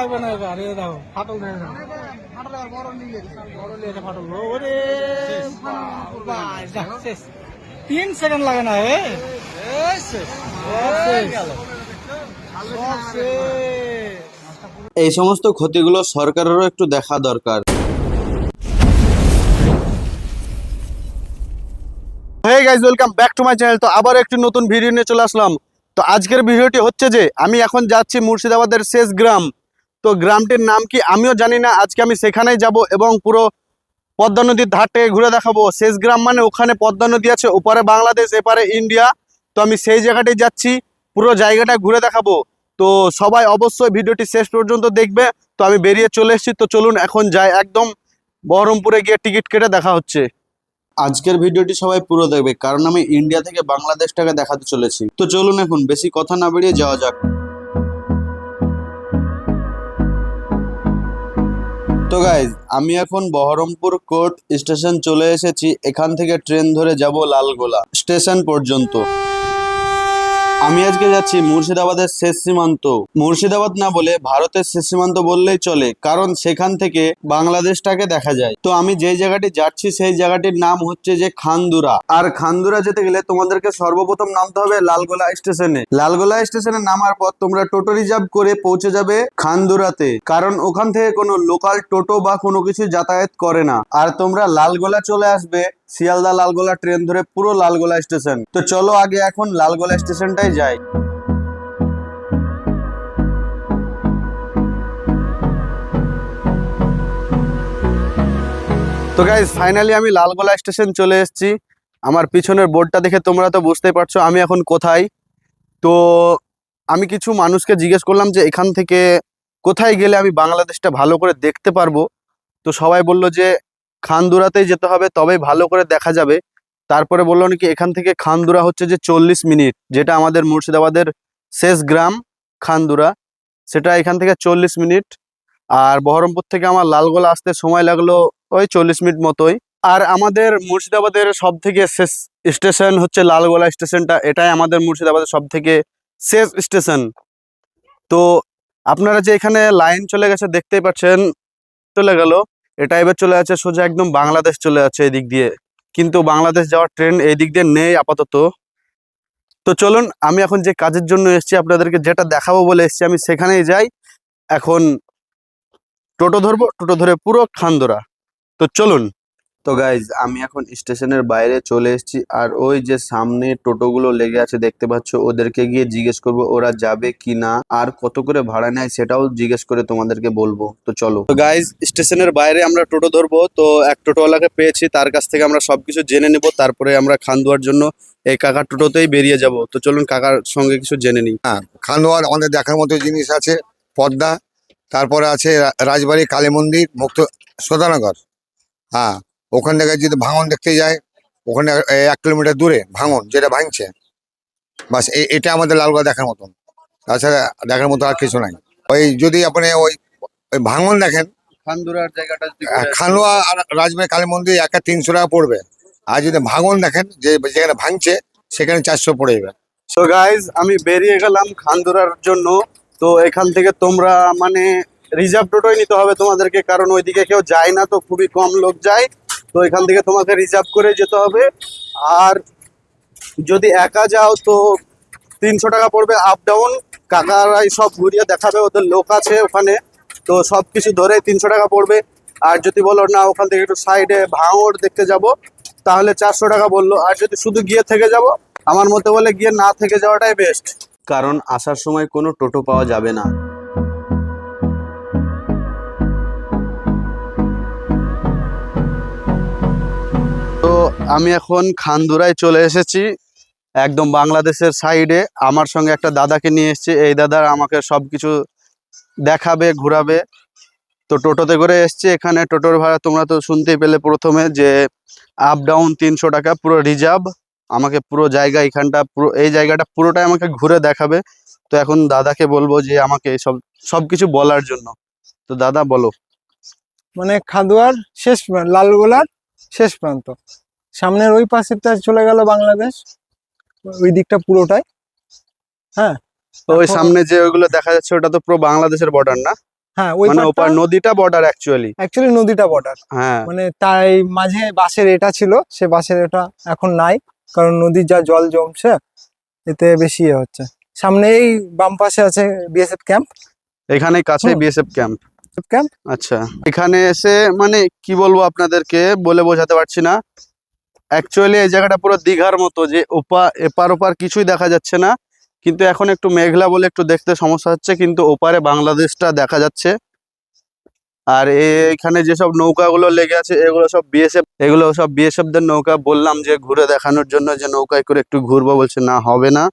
লাগবে না এবার এ দাও ফাটল দাও শেষ। তিন সেকেন্ড লাগে না এ। এই সমস্ত ক্ষতিগুলো সরকারেরও একটু দেখা দরকার। Hey guys welcome back to my channel তো আবার একটি নতুন ভিডিও নিয়ে চলে আসলাম। তো আজকের ভিডিওটি হচ্ছে যে আমি এখন যাচ্ছি মুর্শিদাবাদের শেষ গ্রাম। তো গ্রামটির নাম কি আমিও জানি না। আজকে আমি সেখানেই যাব এবং পুরো পদ্মা নদীর ধার থেকে ঘুরে দেখাবো। শেষ গ্রাম মানে ওখানে পদ্মা নদী আছে, ওপারে বাংলাদেশ, এপারে ইন্ডিয়া। তো আমি সেই জায়গাটায় যাচ্ছি, পুরো জায়গাটা ঘুরে দেখাবো। তো সবাই অবশ্যই ভিডিওটি শেষ পর্যন্ত দেখবে। তো আমি বেরিয়ে চলে এসেছি। তো চলুন, এখন যাই একদম বহরমপুরে গিয়ে টিকিট কেটে দেখা হচ্ছে। আজকের ভিডিওটি সবাই পুরো দেখবে, কারণ আমি ইন্ডিয়া থেকে বাংলাদেশটাকে দেখাতে চলেছি। তো চলুন এখন, বেশি কথা না বেরিয়ে যাওয়া যাক। তো গাইজ আমি এখন বহরমপুর কোর্ট স্টেশন চলে এসেছি। এখান থেকে ট্রেন ধরে যাব লালগোলা স্টেশন পর্যন্ত। আমি আজকে যাচ্ছি মুর্শিদাবাদের শেষ সীমান্ত। মুর্শিদাবাদ না বলে ভারতের শেষ সীমান্ত বললেই চলে, কারণ সেখান থেকে বাংলাদেশটাকে দেখা যায়। তো আমি যেই জায়গাটি যাচ্ছি সেই জায়গাটির নাম হচ্ছে যে খান্দুরা। আর খান্দুরা যেতে গেলে তোমাদেরকে সর্বপ্রথম নামতে হবে লালগোলা স্টেশনে। লালগোলা স্টেশনে নামার পর তোমরা টোটো রিজার্ভ করে পৌঁছে যাবে খান্দুরাতে, কারণ ওখান থেকে কোনো লোকাল টোটো বা কোনো কিছু যাতায়াত করে না। আর তোমরা লালগোলা চলে আসবে শিয়ালদা লালগোলা ট্রেন ধরে পুরো লালগোলা স্টেশন। তো চলো আগে এখন লালগোলা স্টেশনটাই যাই। তো গাইজ ফাইনালি আমি লালগোলা স্টেশন চলে এসেছি। আমার পিছনের বোর্ডটা দেখে তোমরা তো বুঝতেই পারছ আমি এখন কোথায়। তো আমি কিছু মানুষকে জিজ্ঞেস করলাম যে এখান থেকে কোথায় গেলে আমি বাংলাদেশটা ভালো করে দেখতে পারব। তো সবাই বলল যে খানদুরাতেই যেতে হবে, তবেই ভালো করে দেখা যাবে। তারপরে বলল নাকি, এখান থেকে খানদুরা হচ্ছে যে চল্লিশ মিনিট, যেটা আমাদের মুর্শিদাবাদের শেষ গ্রাম, খানদুরা। সেটা এখান থেকে চল্লিশ মিনিট। আর বহরমপুর থেকে আমার লালগোলা আসতে সময় লাগল ওই চল্লিশ মিনিট মতোই। আর আমাদের মুর্শিদাবাদের সব থেকে শেষ স্টেশন হচ্ছে লালগোলা স্টেশনটা, এটাই আমাদের মুর্শিদাবাদের সব থেকে শেষ স্টেশন। তো আপনারা যে এখানে লাইন চলে গেছে, দেখতেই পাচ্ছেন, চলে গেল। এটা এবার চলে যাচ্ছে সোজা একদম বাংলাদেশ চলে যাচ্ছে এই দিক দিয়ে। কিন্তু বাংলাদেশ যাওয়ার ট্রেন এই দিক দিয়ে নেই আপাতত। তো চলুন, আমি এখন যে কাজের জন্য এসেছি আপনাদেরকে যেটা দেখাবো বলে এসছি, আমি সেখানেই যাই। এখন টোটো ধরবো, টোটো ধরে পুরো খান্দোরা। তো চলুন। তো গাইজ আমি এখন স্টেশনের বাইরে চলে এসেছি আর ওই যে সামনে টোটোগুলো লেগে আছে দেখতে পাচ্ছ, ওদেরকে গিয়ে জিজ্ঞেস করব ওরা যাবে কি না আর কত করে ভাড়া নেয় সেটাও জিজ্ঞেস করে তোমাদেরকে বলব। তো চলো। তো গাইজ স্টেশনের বাইরে আমরা টোটো ধরবো, তো এক টোটোওয়ালাকে পেয়েছি, তার কাছ থেকে আমরা সবকিছু জেনে নেব, তারপরে আমরা খান্দুয়ার জন্য এই কাকার টোটোতেই বেরিয়ে যাব। তো চলুন কাকার সঙ্গে কিছু জেনে নিই। হ্যাঁ খানোয়ার আমাদের দেখার মতো জিনিস আছে, পদ্মা, তারপরে আছে রাজবাড়ি কালী মন্দির, মুক্ত, সদানগর। হ্যাঁ ওখান থেকে যদি ভাঙন দেখতে যায় ওখানে এক কিলোমিটার দূরে ভাঙন যেটা ভাঙছে বাস এটা আমাদের লালগড় দেখার মতন। তাছাড়া দেখার মতো আর কিছু নাই। ওই যদি আপনি ওই ওই ভাঙন দেখেন খান্দুরার জায়গাটা যদি আর রাজবাড়ি কালী মন্দির একা তিনশো টাকা পড়বে। আর যদি ভাঙন দেখেন যে যেখানে ভাঙছে সেখানে চারশো পড়ে যাবে। সো গাইজ আমি বেরিয়ে গেলাম খান্দুরার জন্য। তো এখান থেকে তোমরা মানে রিজার্ভ টোটোই নিতে হবে তোমাদেরকে কারণ ওইদিকে কেউ যায় না তো খুবই কম লোক যায়। তো এখান থেকে তোমাকে রিজার্ভ করে যেতে হবে। আর যদি একা যাও তো তিনশো টাকা পড়বে আপ ডাউন কাকারাই সব ঘুরিয়ে দেখাবে, ওদের লোক আছে ওখানে। তো সব কিছু ধরে তিনশো টাকা পড়বে। আর যদি বলো, না, ওখান থেকে একটু সাইডে ভাঙড় দেখতে যাব, তাহলে চারশো টাকা বলল। আর যদি শুধু গিয়ে থেকে যাব, আমার মতে বলে গিয়ে না থেকে যাওয়াটাই বেস্ট কারণ আসার সময় কোনো টোটো পাওয়া যাবে না। আমি এখন খানদুরায় চলে এসেছি, একদম বাংলাদেশের সাইডে আমার সঙ্গে একটা দাদাকে নিয়ে এসেছি, এই দাদা আমাকে সব কিছু দেখাবে, ঘোরাবে। তো টোটোতে করে এসছি, এখানে টোটোর ভাড়া তোমরা তো শুনতেই পেলে প্রথমে যে আপ ডাউন তিনশো টাকা, পুরো রিজার্ভ আমাকে পুরো জায়গা এখানটা, পুরো, এই জায়গাটা পুরোটাই আমাকে ঘুরে দেখাবে। তো এখন দাদাকে বলব যে আমাকে সব সব কিছু বলার জন্য। তো দাদা বলো। মানে খাদুয়ার শেষ, লালগোলার শেষ প্রান্ত। সামনের ওই পাশেরটা চলে গেল বাংলাদেশ। ওই দিকটা পুরোটাই। হ্যাঁ? তো ওই সামনে যে ওইগুলো দেখা যাচ্ছে ওটা তো পুরো বাংলাদেশের বর্ডার না? হ্যাঁ ওই মানে ওপার নদীটা বর্ডার অ্যাকচুয়ালি অ্যাকচুয়ালি নদীটা বর্ডার হ্যাঁ। মানে তাই মাঝে বাসের এটা ছিল সে বাসের এটা এখন নাই কারণ নদীর যা জল জমছে এতে বেশি ইয়ে হচ্ছে। সামনে এই বাম পাশে আছে বিএসএফ ক্যাম্প এখানে কাছে বিএসএফ ক্যাম্প ক্যাম্প আচ্ছা। এখানে এসে মানে কি বলব আপনাদেরকে বলে বোঝাতে পারছি না। অ্যাকচুয়ালি এই জায়গাটা পুরো দীঘার মতো, যে ওপা, এপার ওপার কিছুই দেখা যাচ্ছে না। কিন্তু এখন একটু মেঘলা বলে একটু দেখতে সমস্যা হচ্ছে, কিন্তু ওপারে বাংলাদেশটা দেখা যাচ্ছে। আর এখানে যেসব নৌকাগুলো লেগে আছে, এগুলো সব বিএসএফ এগুলো সব বিএসএফ দের নৌকা। বললাম যে ঘুরে দেখানোর জন্য যে নৌকায় করে একটু ঘুরবো, বলছে না, হবে না।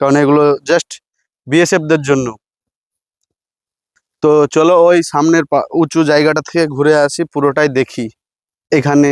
কারণ এগুলো জাস্ট বিএসএফ দের জন্য। তো চলো ওই সামনের উঁচু জায়গাটা থেকে ঘুরে আসি, পুরোটাই দেখি। এখানে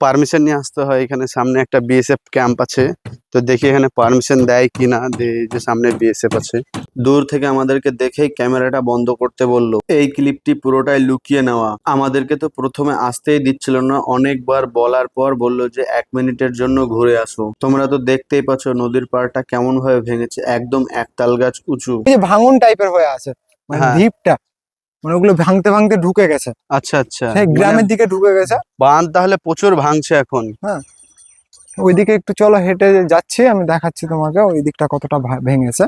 পারমিশন নিয়ে আসতে হয়। এখানে সামনে একটা বিএসএফ ক্যাম্প আছে। তো দেখি এখানে পারমিশন দেয় কিনা। যে যে সামনে বিএসএফ আছে। দূর থেকে আমাদেরকে দেখেই ক্যামেরাটা বন্ধ করতে বলল। এই ক্লিপটি পুরোটাই লুকিয়ে নেওয়া। আমাদেরকে তো প্রথমে আসতেই দিচ্ছিল না। অনেকবার বলার পর বলল যে এক মিনিটের জন্য ঘুরে আসো। তোমরা তো দেখতেই পাচ্ছ নদীর পাড়টা কেমন ভাবে ভেঙেছে। একদম একতাল গাছ উঁচু। ভাঙন টাইপের হয়ে আছে। মানে হ্যাঁ। দ্বীপটা মানে ওগুলো ভাঙতে ভাঙতে ঢুকে গেছে। আচ্ছা আচ্ছা। সেই মানে গ্রামের দিকে ঢুকে গেছে। বাঁধ তাহলে প্রচুর ভাঙছে এখন। হ্যাঁ। ওইদিকে একটু চলো হেঁটে যাচ্ছি আমি দেখাচ্ছি তোমাকে ওই দিকটা কতটা ভেঙেছে।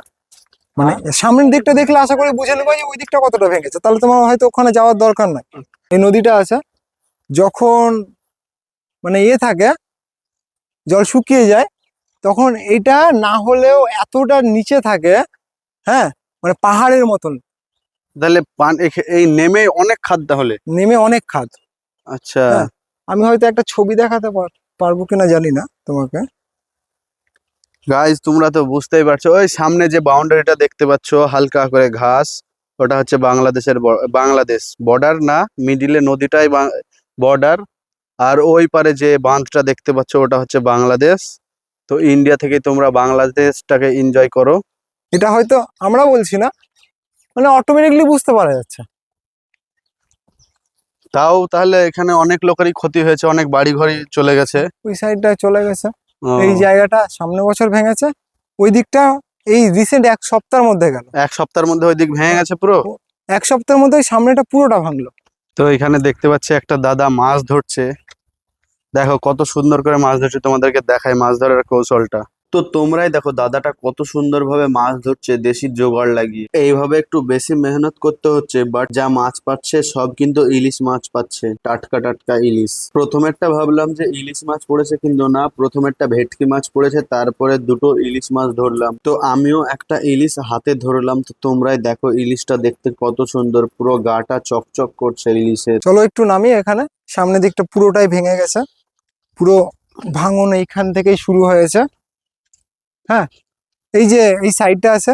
মানে সামনের দিকটা দেখলে আশা করি বুঝে নেব যে ওই দিকটা কতটা ভেঙেছে। তাহলে তোমার হয়তো ওখানে যাওয়ার দরকার নাই। এই নদীটা আছে। যখন মানে ইয়ে থাকে জল শুকিয়ে যায় তখন এটা না হলেও এতটা নিচে থাকে হ্যাঁ মানে পাহাড়ের মতন। তাহলে এই নেমে অনেক খাদ তাহলে? নেমে অনেক খাদ। আচ্ছা। হ্যাঁ। আমি হয়তো একটা ছবি দেখাতে পার- পারব কিনা জানি না তোমাকে। গাইজ তোমরা তো বুঝতেই পারছ ওই সামনে যে বাউন্ডারিটা দেখতে পাচ্ছ হালকা করে ঘাস ওটা হচ্ছে বাংলাদেশের বাংলাদেশ বর্ডার না মিডিলে নদীটাই বর্ডার আর ওই পারে যে বাঁধটা দেখতে পাচ্ছ ওটা হচ্ছে বাংলাদেশ। তো ইন্ডিয়া থেকে তোমরা বাংলাদেশটাকে এনজয় করো। এটা হয়তো আমরা বলছি না মানে অটোমেটিকলি বুঝতে পারা যাচ্ছে। তাও তাহলে এখানে অনেক লোকেরই ক্ষতি হয়েছে অনেক বাড়ি ঘরই চলে গেছে। ওই সাইডটা চলে গেছে। এই জায়গাটা সামনে বছর ভেঙেছে ওই দিকটা এই রিসেন্ট এক সপ্তাহের মধ্যে গেল। এক সপ্তাহের মধ্যে ওই দিক ভেঙে গেছে পুরো? এক সপ্তাহের মধ্যে সামনেটা পুরোটা ভাঙলো। তো এখানে দেখতে পাচ্ছি একটা দাদা মাছ ধরছে। দেখো কত সুন্দর করে মাছ ধরছে তোমাদেরকে দেখায় মাছ ধরার কৌশলটা। তো তোমরাই দেখো দাদাটা কত সুন্দরভাবে মাছ ধরছে, দেশি জোগাড় লাগিয়ে। এইভাবে একটু বেশি মেহনত করতে হচ্ছে বাট যা মাছ পাচ্ছে, সব কিন্তু ইলিশ মাছ পাচ্ছে। টাটকা টাটকা ইলিশ। প্রথমেরটা ভাবলাম যে ইলিশ মাছ পড়েছে কিন্তু না, প্রথমেরটা ভেটকি মাছ পড়েছে, তারপরে দুটো ইলিশ মাছ ধরলাম। তো আমিও একটা ইলিশ হাতে ধরলাম, তো তোমরাই দেখো ইলিশটা দেখতে কত সুন্দর, পুরো গাটা চকচক করছে ইলিশের। চলো একটু নামি এখানে, সামনের দিকটা পুরোটাই ভেঙে গেছে। পুরো ভাঙন এইখান থেকেই শুরু হয়েছে। হ্যাঁ এই যে এই সাইডটা আছে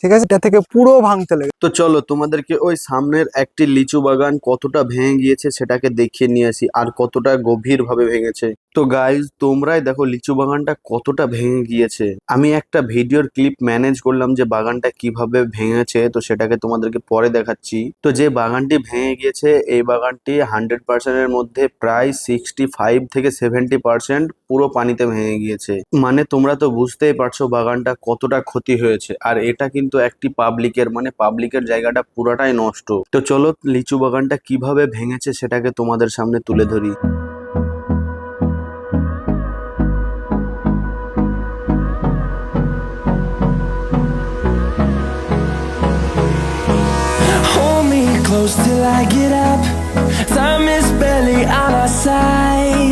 ঠিক আছে? এটা থেকে পুরো ভাঙতে লাগে তো চলো, তোমাদেরকে ওই সামনের একটি লিচু বাগান কতটা ভেঙে গিয়েছে সেটাকে দেখিয়ে নিয়ে আসি, আর কতটা গভীর ভাবে ভেঙেছে। তো গাইজ তোমরাই দেখো লিচু বাগানটা কতটা ভেঙে গিয়েছে। আমি একটা ভিডিওর ক্লিপ ম্যানেজ করলাম যে বাগানটা কীভাবে ভেঙেছে, তো সেটাকে তোমাদেরকে পরে দেখাচ্ছি। তো যে বাগানটি ভেঙে গিয়েছে, এই বাগানটি হান্ড্রেড পার্সেন্টের মধ্যে প্রায় সিক্সটি ফাইভ থেকে সেভেন্টি পার্সেন্ট পুরো পানিতে ভেঙে গিয়েছে। মানে তোমরা তো বুঝতেই পারছ বাগানটা কতটা ক্ষতি হয়েছে, আর এটা কিন্তু একটি পাবলিকের মানে পাবলিকের জায়গাটা পুরোটাই নষ্ট তো চলো, লিচু বাগানটা কীভাবে ভেঙেছে সেটাকে তোমাদের সামনে তুলে ধরি till I get up. Time is barely on our side.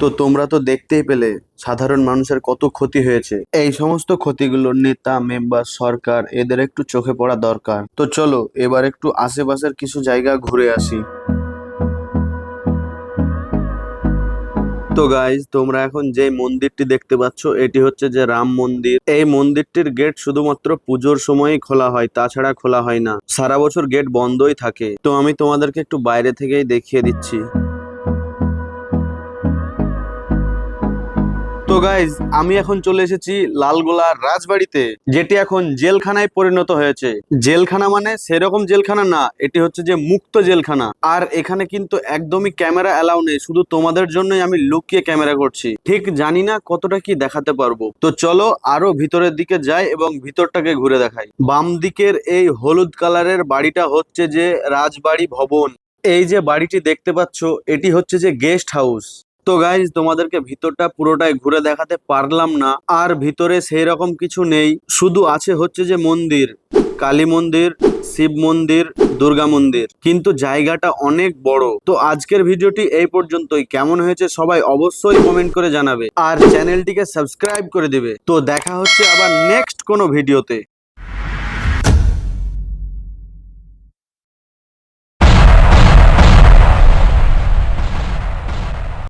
তো তোমরা তো দেখতেই পেলে, সাধারণ মানুষের কত ক্ষতি হয়েছে। এই সমস্ত ক্ষতিগুলো নেতা, মেম্বার, সরকার, এদের একটু চোখে পড়া দরকার। তো চলো, এবার একটু আশেপাশের কিছু জায়গা ঘুরে আসি। তো গাইজ তোমরা এখন যে মন্দিরটি দেখতে পাচ্ছ, এটি হচ্ছে যে রাম মন্দির। এই মন্দিরটির গেট শুধুমাত্র পুজোর সময়ই খোলা হয়, তাছাড়া খোলা হয় না। সারা বছর গেট বন্ধই থাকে। তো আমি তোমাদেরকে একটু বাইরে থেকেই দেখিয়ে দিচ্ছি। গাইজ আমি এখন চলে এসেছি লালগোলার রাজবাড়িতে, যেটি এখন জেলখানায় পরিণত হয়েছে। জেলখানা মানে সেরকম জেলখানা না, এটি হচ্ছে যে মুক্ত জেলখানা। আর এখানে কিন্তু একদমই ক্যামেরা অ্যালাউ নেই, শুধু তোমাদের জন্যই আমি লুকিয়ে ক্যামেরা করছি। ঠিক জানি না কতটা কি দেখাতে পারব। তো চলো আরও ভিতরের দিকে যাই এবং ভিতরটাকে ঘুরে দেখাই। বাম দিকের এই হলুদ কালারের বাড়িটা হচ্ছে যে রাজবাড়ি ভবন। এই যে বাড়িটি দেখতে পাচ্ছ, এটি হচ্ছে যে গেস্ট হাউস তো গাইজ তোমাদেরকে ভিতরটা পুরোটাই ঘুরে দেখাতে পারলাম না, আর ভিতরে সেই রকম কিছু নেই। শুধু আছে হচ্ছে যে মন্দির, কালী মন্দির, শিব মন্দির, দুর্গা মন্দির। কিন্তু জায়গাটা অনেক বড়। তো আজকের ভিডিওটি এই পর্যন্তই। কেমন হয়েছে সবাই অবশ্যই কমেন্ট করে জানাবে। আর চ্যানেলটিকে সাবস্ক্রাইব করে দিবে। তো দেখা হচ্ছে আবার নেক্সট কোনো ভিডিওতে।